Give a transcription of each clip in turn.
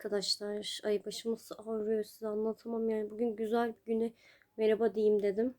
Arkadaşlar. Ay başım nasıl ağrıyor size anlatamam yani. Bugün güzel bir güne merhaba diyeyim dedim.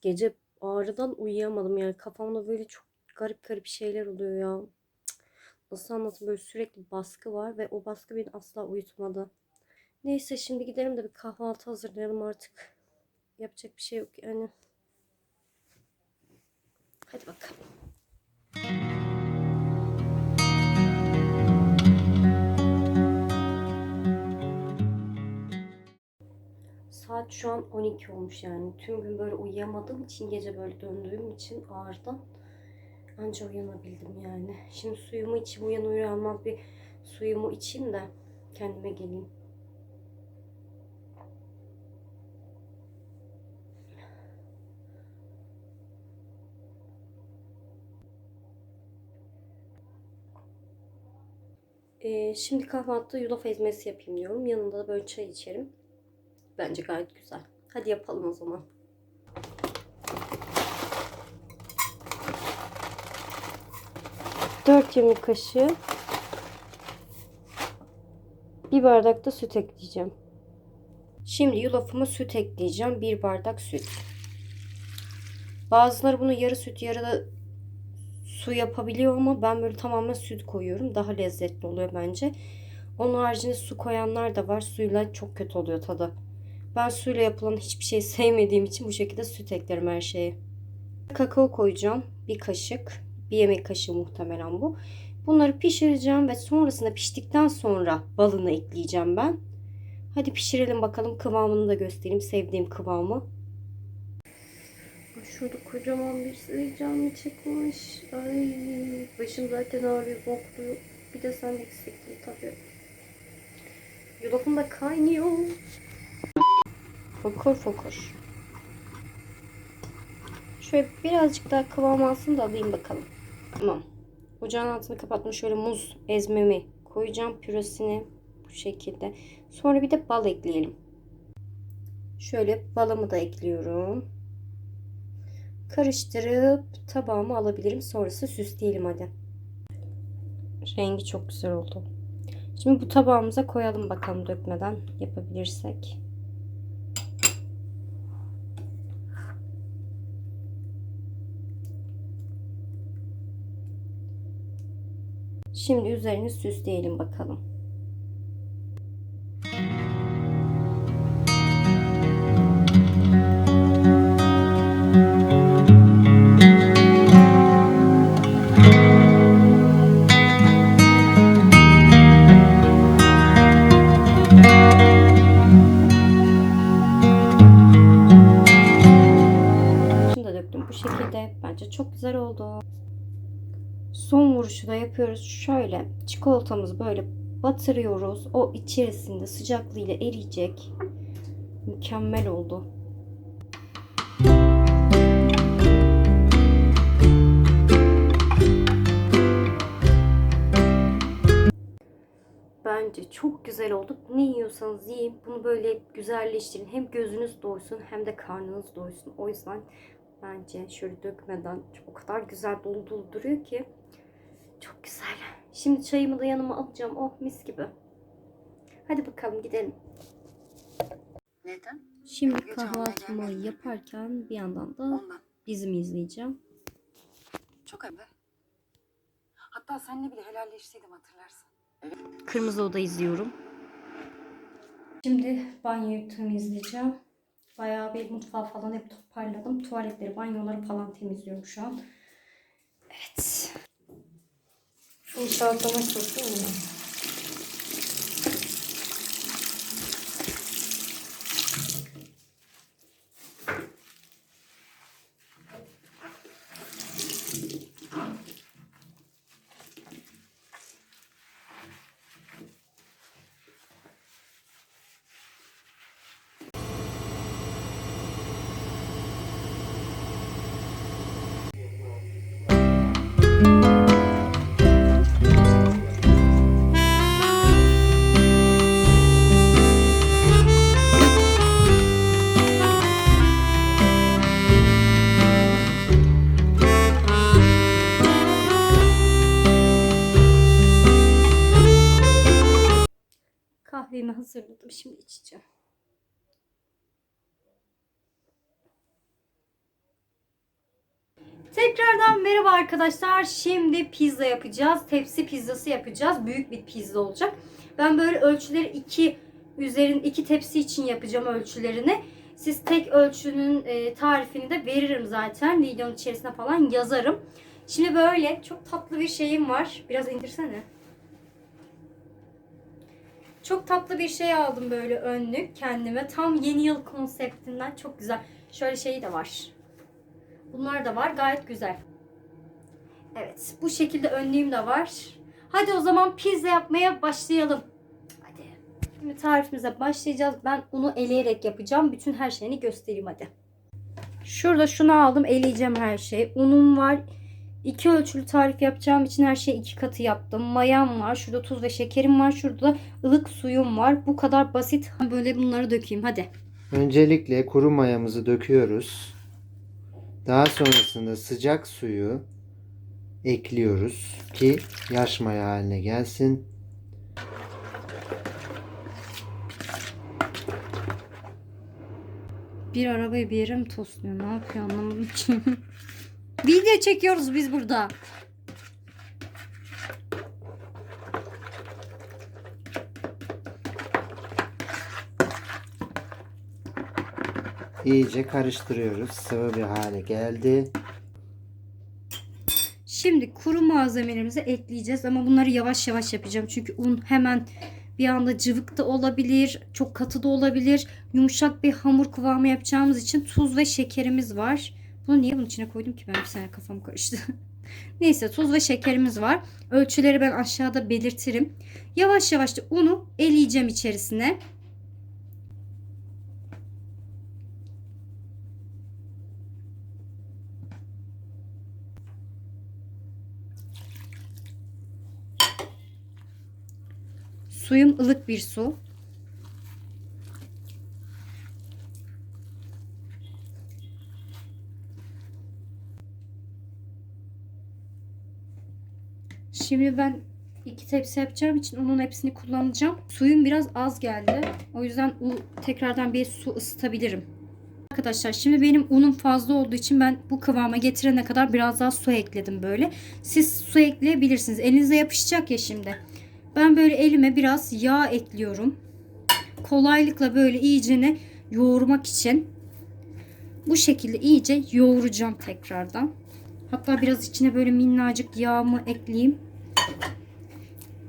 Gece ağrıdan uyuyamadım yani. Kafamda böyle çok garip garip şeyler oluyor ya. Nasıl anlatayım böyle sürekli baskı var ve o baskı beni asla uyutmadı. Neyse şimdi gidelim de bir kahvaltı hazırlayalım artık. Yapacak bir şey yok yani. Hadi bakalım. Saat şu an 12 olmuş yani. Tüm gün böyle uyuyamadığım için gece böyle döndüğüm için ağırdan anca uyanabildim yani. Şimdi suyumu içeyim uyan uyanmaz bir suyumu içeyim de kendime geleyim. Ee, şimdi kahvaltıda yulaf ezmesi yapayım diyorum. Yanında da böyle çay içerim. Bence gayet güzel. Hadi yapalım o zaman. Dört yemek kaşığı bir bardak da süt ekleyeceğim. Şimdi yulafıma süt ekleyeceğim. Bir bardak süt. Bazıları bunu yarı süt yarı da su yapabiliyor ama ben böyle tamamen süt koyuyorum. Daha lezzetli oluyor bence. Onun haricinde su koyanlar da var. Suyla çok kötü oluyor tadı. Ben suyla yapılan hiçbir şey sevmediğim için bu şekilde süt eklerim her şeye. Kakao koyacağım. Bir kaşık. Bir yemek kaşığı muhtemelen bu. Bunları pişireceğim ve sonrasında piştikten sonra balını ekleyeceğim ben. Hadi pişirelim bakalım kıvamını da göstereyim. Sevdiğim kıvamı. Şurada kocaman bir sivilcem çıkmış. Ay başım zaten ağrıyor, bokluyor. Bir de sen eksikliği tabii. Yulafım da kaynıyor. Fokur fokur. Şöyle birazcık daha kıvam alsın da alayım bakalım. Tamam. Ocağın altını kapattım. Şöyle muz ezmemi koyacağım püresini bu şekilde. Sonra bir de bal ekleyelim. Şöyle balımı da ekliyorum. Karıştırıp tabağıma alabilirim. Sonrası süsleyelim hadi. Rengi çok güzel oldu. Şimdi bu tabağımıza koyalım bakalım dökmeden yapabilirsek. Şimdi üzerini süsleyelim bakalım. Vuruşu yapıyoruz. Şöyle çikolatamızı böyle batırıyoruz. O içerisinde sıcaklığıyla eriyecek. Mükemmel oldu. Bence çok güzel oldu. Ne yiyorsanız yiyin. Bunu böyle güzelleştirin. Hem gözünüz doysun hem de karnınız doysun. O yüzden bence şöyle dökmeden o kadar güzel dolu ki. Çok güzel. Şimdi çayımı da yanıma alacağım. Oh mis gibi. Hadi bakalım gidelim. Neden? Şimdi kahvaltımı yaparken bir yandan da Ondan. dizimi izleyeceğim. Çok evde. Hatta seninle bile helalleşseydim hatırlarsın. Kırmızı Oda izliyorum. Şimdi banyoyu temizleyeceğim. Bayağı bir mutfağı falan hep toparladım. Tuvaletleri, banyoları falan temizliyorum şu an. Evet. Şunu salatama sokayım mı? Tekrardan merhaba arkadaşlar. Şimdi pizza yapacağız. Tepsi pizzası yapacağız. Büyük bir pizza olacak. Ben böyle ölçüleri iki üzerin iki tepsi için yapacağım ölçülerini. Siz tek ölçünün e, tarifini de veririm zaten. Videonun içerisine falan yazarım. Şimdi böyle çok tatlı bir şeyim var. Biraz indirsene. Çok tatlı bir şey aldım böyle önlük kendime. Tam yeni yıl konseptinden çok güzel. Şöyle şeyi de var. Bunlar da var. Gayet güzel. Evet. Bu şekilde önlüğüm de var. Hadi o zaman pizza yapmaya başlayalım. Hadi. Şimdi tarifimize başlayacağız. Ben unu eleyerek yapacağım. Bütün her şeyini göstereyim hadi. Şurada şunu aldım. Eleyeceğim her şeyi. Unum var. İki ölçülü tarif yapacağım için her şeyi iki katı yaptım. Mayam var. Şurada tuz ve şekerim var. Şurada ılık suyum var. Bu kadar basit. Böyle bunları dökeyim. Hadi. Öncelikle kuru mayamızı döküyoruz. Daha sonrasında sıcak suyu ekliyoruz ki yaş maya haline gelsin. Bir arabayı bir yere mi tosluyor? Ne yapıyor anlamadım ki. Video çekiyoruz biz burada. İyice karıştırıyoruz. Sıvı bir hale geldi. Şimdi kuru malzemelerimizi ekleyeceğiz ama bunları yavaş yavaş yapacağım. Çünkü un hemen bir anda cıvık da olabilir, çok katı da olabilir. Yumuşak bir hamur kıvamı yapacağımız için tuz ve şekerimiz var. Bunu niye bunun içine koydum ki ben bir sene kafam karıştı. Neyse tuz ve şekerimiz var. Ölçüleri ben aşağıda belirtirim. Yavaş yavaş da unu eleyeceğim içerisine. Suyum ılık bir su. Şimdi ben iki tepsi yapacağım için onun hepsini kullanacağım. Suyum biraz az geldi. O yüzden u tekrardan bir su ısıtabilirim. Arkadaşlar şimdi benim unum fazla olduğu için ben bu kıvama getirene kadar biraz daha su ekledim böyle. Siz su ekleyebilirsiniz. Elinize yapışacak ya şimdi. Ben böyle elime biraz yağ ekliyorum. Kolaylıkla böyle iyicene yoğurmak için. Bu şekilde iyice yoğuracağım tekrardan. Hatta biraz içine böyle minnacık yağımı ekleyeyim.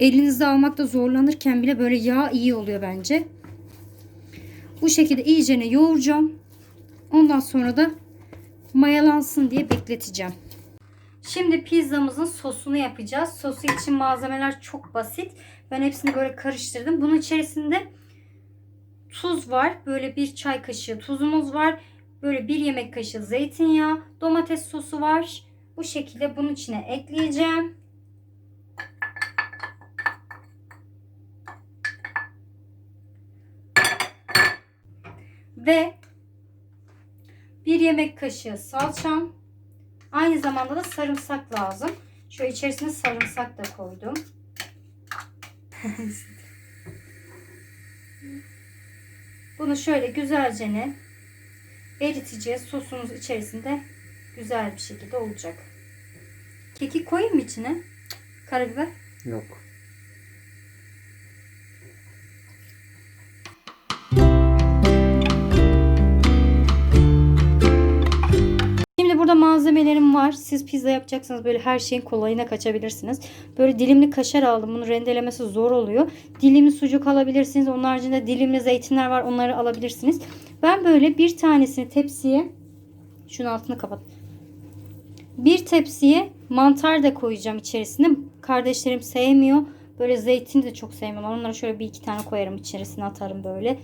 Elinizde almakta zorlanırken bile böyle yağ iyi oluyor bence. Bu şekilde iyicene yoğuracağım. Ondan sonra da mayalansın diye bekleteceğim. Şimdi pizzamızın sosunu yapacağız. Sosu için malzemeler çok basit. Ben hepsini böyle karıştırdım. Bunun içerisinde tuz var. Böyle bir çay kaşığı tuzumuz var. Böyle bir yemek kaşığı zeytinyağı. Domates sosu var. Bu şekilde bunun içine ekleyeceğim. Ve bir yemek kaşığı salçam. Aynı zamanda da sarımsak lazım. Şöyle içerisine sarımsak da koydum. Bunu şöyle güzelce ne eriteceğiz. Sosumuz içerisinde güzel bir şekilde olacak. Keki koyayım mı içine? Karabiber. Yok. Burada malzemelerim var. Siz pizza yapacaksanız böyle her şeyin kolayına kaçabilirsiniz. Böyle dilimli kaşar aldım. Bunu rendelemesi zor oluyor. Dilimli sucuk alabilirsiniz. Onun haricinde dilimli zeytinler var. Onları alabilirsiniz. Ben böyle bir tanesini tepsiye şunun altını kapat. Bir tepsiye mantar da koyacağım içerisine. Kardeşlerim sevmiyor. Böyle zeytin de çok sevmiyorlar. Onları şöyle bir iki tane koyarım içerisine atarım böyle.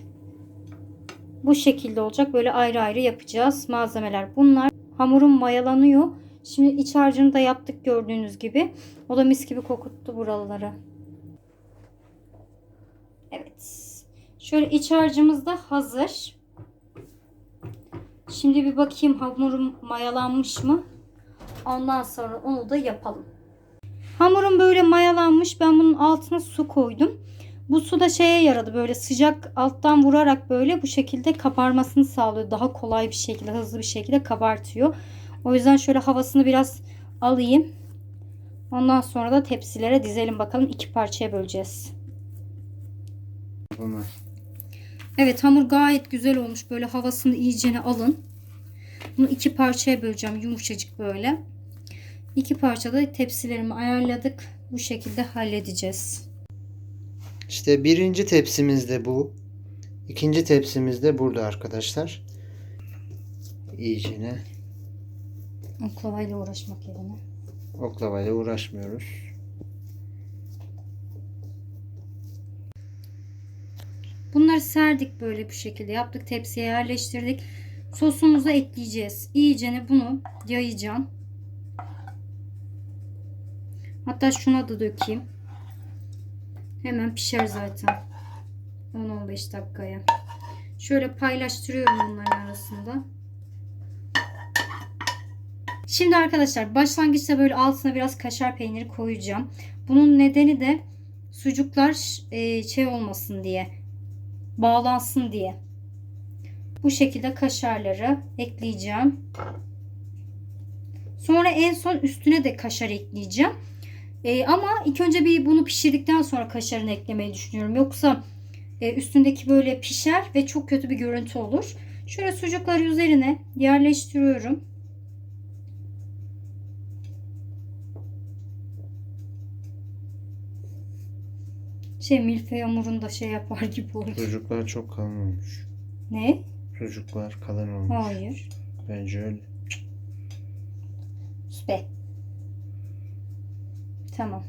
Bu şekilde olacak. Böyle ayrı ayrı yapacağız. Malzemeler bunlar. Hamurum mayalanıyor. Şimdi iç harcını da yaptık gördüğünüz gibi. O da mis gibi kokuttu buraları. Evet. Şöyle iç harcımız da hazır. Şimdi bir bakayım hamurum mayalanmış mı? Ondan sonra onu da yapalım. Hamurum böyle mayalanmış. Ben bunun altına su koydum. Bu su da şeye yaradı böyle sıcak alttan vurarak böyle bu şekilde kabarmasını sağlıyor. Daha kolay bir şekilde hızlı bir şekilde kabartıyor. O yüzden şöyle havasını biraz alayım. Ondan sonra da tepsilere dizelim bakalım. iki parçaya böleceğiz. Bunlar. Evet hamur gayet güzel olmuş. Böyle havasını iyicene alın. Bunu iki parçaya böleceğim. Yumuşacık böyle. İki parçada tepsilerimi ayarladık. Bu şekilde halledeceğiz. İşte birinci tepsimiz de bu. İkinci tepsimiz de burada arkadaşlar. İyicene Oklavayla uğraşmak yerine. oklavayla uğraşmıyoruz. Bunları serdik böyle bu şekilde yaptık. Tepsiye yerleştirdik. Sosumuzu ekleyeceğiz. İyicene bunu yayacağım. Hatta şuna da dökeyim. Hemen pişer zaten. 10-15 dakikaya. Şöyle paylaştırıyorum bunların arasında. Şimdi arkadaşlar başlangıçta böyle altına biraz kaşar peyniri koyacağım. Bunun nedeni de sucuklar e, şey olmasın diye bağlansın diye. Bu şekilde kaşarları ekleyeceğim. Sonra en son üstüne de kaşar ekleyeceğim. Ee, ama ilk önce bir bunu pişirdikten sonra kaşarını eklemeyi düşünüyorum. Yoksa e, üstündeki böyle pişer ve çok kötü bir görüntü olur. Şöyle sucukları üzerine yerleştiriyorum. Şey milföy hamurunda şey yapar gibi oldu. Sucuklar çok kalın olmuş. Ne? Sucuklar kalın olmuş. Hayır. Bence öyle. Süper. Tamam.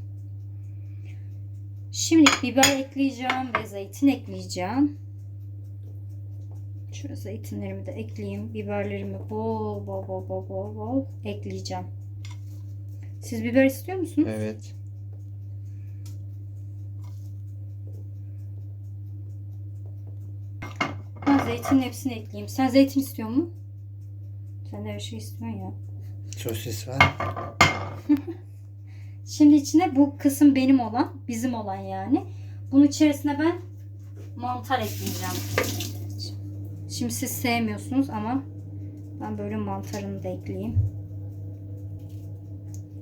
Şimdi biber ekleyeceğim ve zeytin ekleyeceğim. Şöyle zeytinlerimi de ekleyeyim. Biberlerimi bol bol bol bol bol bol ekleyeceğim. Siz biber istiyor musunuz? Evet. Ben zeytinin hepsini ekleyeyim. Sen zeytin istiyor musun? Sen de her şey istiyorsun ya. Sosis var. Şimdi içine bu kısım benim olan, bizim olan yani. Bunun içerisine ben mantar ekleyeceğim. Şimdi siz sevmiyorsunuz ama ben böyle mantarını da ekleyeyim.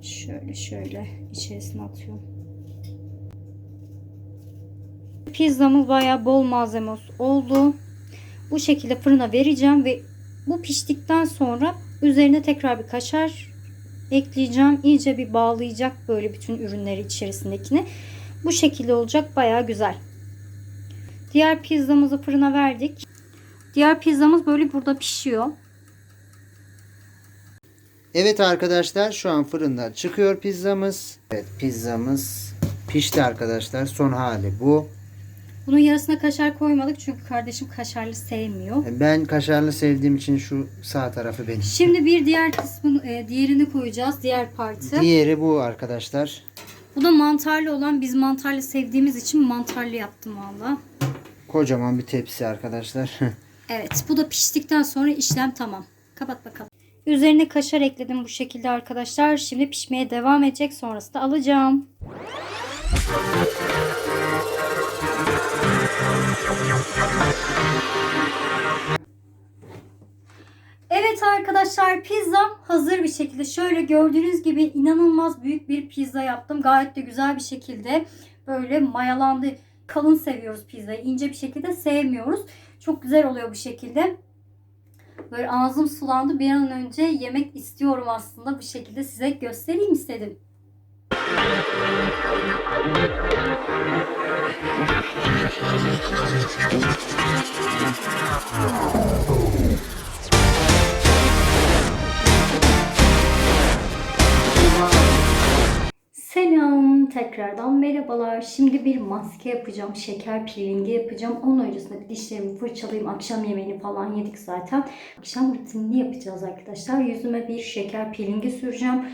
Şöyle şöyle içerisine atıyorum. Pizzamız bayağı bol malzeme oldu. Bu şekilde fırına vereceğim ve bu piştikten sonra üzerine tekrar bir kaşar ekleyeceğim. İyice bir bağlayacak böyle bütün ürünleri içerisindekini. Bu şekilde olacak. Baya güzel. Diğer pizzamızı fırına verdik. Diğer pizzamız böyle burada pişiyor. Evet arkadaşlar şu an fırından çıkıyor pizzamız. Evet pizzamız pişti arkadaşlar. Son hali bu. Bunun yarısına kaşar koymadık çünkü kardeşim kaşarlı sevmiyor. Ben kaşarlı sevdiğim için şu sağ tarafı benim. Şimdi bir diğer kısmını, e, diğerini koyacağız. Diğer parti. Diğeri bu arkadaşlar. Bu da mantarlı olan. Biz mantarlı sevdiğimiz için mantarlı yaptım valla. Kocaman bir tepsi arkadaşlar. Evet bu da piştikten sonra işlem tamam. Kapat bakalım. Üzerine kaşar ekledim bu şekilde arkadaşlar. Şimdi pişmeye devam edecek. Sonrası da alacağım. Evet arkadaşlar pizzam hazır bir şekilde. Şöyle gördüğünüz gibi inanılmaz büyük bir pizza yaptım. Gayet de güzel bir şekilde böyle mayalandı. Kalın seviyoruz pizzayı. ince bir şekilde sevmiyoruz. Çok güzel oluyor bu şekilde. Böyle ağzım sulandı. Bir an önce yemek istiyorum aslında. Bu şekilde size göstereyim istedim. Selam tekrardan merhabalar. Şimdi bir maske yapacağım. Şeker peelingi yapacağım. Onun öncesinde bir dişlerimi fırçalayayım. Akşam yemeğini falan yedik zaten. Akşam rutinini yapacağız arkadaşlar. Yüzüme bir şeker peelingi süreceğim.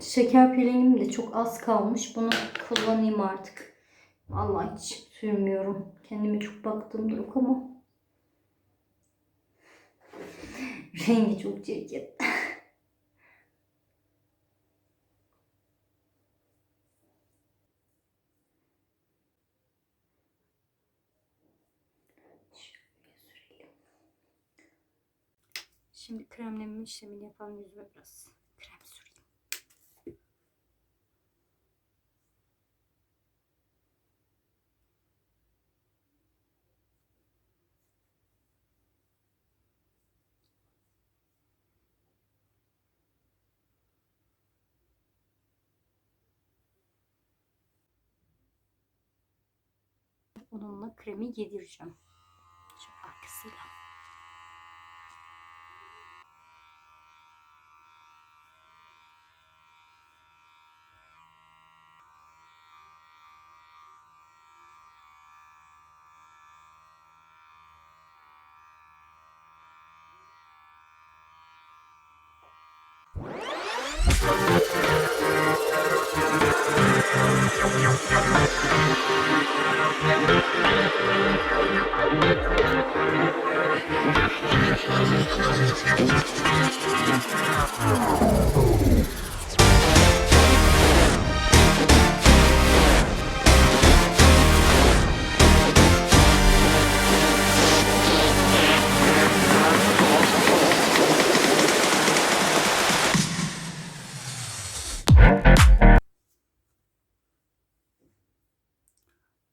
Şeker pelengim de çok az kalmış. Bunu kullanayım artık. Allah hiç sürmüyorum. Kendime çok baktığımda yok ama. Rengi çok çirkin. Şimdi kremleme işlemini yapalım yüzüme biraz. Onunla kremi yedireceğim. Şu arkasıyla.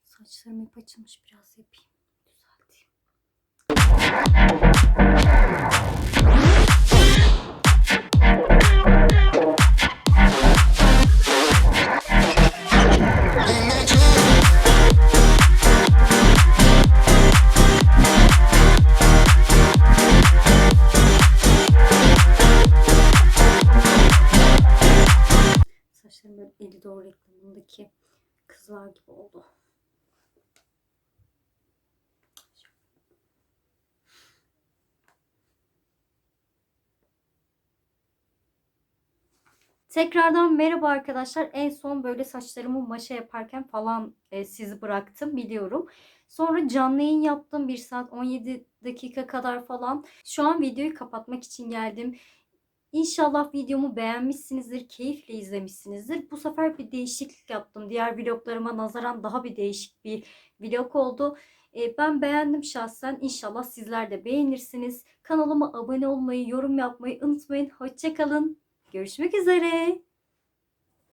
Saçlarım hep açılmış biraz yapayım. Düzelteyim. Tekrardan merhaba arkadaşlar. En son böyle saçlarımı maşa yaparken falan e, sizi bıraktım biliyorum. Sonra canlı yayın yaptım 1 saat 17 dakika kadar falan. Şu an videoyu kapatmak için geldim. İnşallah videomu beğenmişsinizdir, keyifle izlemişsinizdir. Bu sefer bir değişiklik yaptım. Diğer vloglarıma nazaran daha bir değişik bir vlog oldu. E, Ben beğendim şahsen. İnşallah sizler de beğenirsiniz. Kanalıma abone olmayı, yorum yapmayı unutmayın. Hoşçakalın. Görüşmek üzere.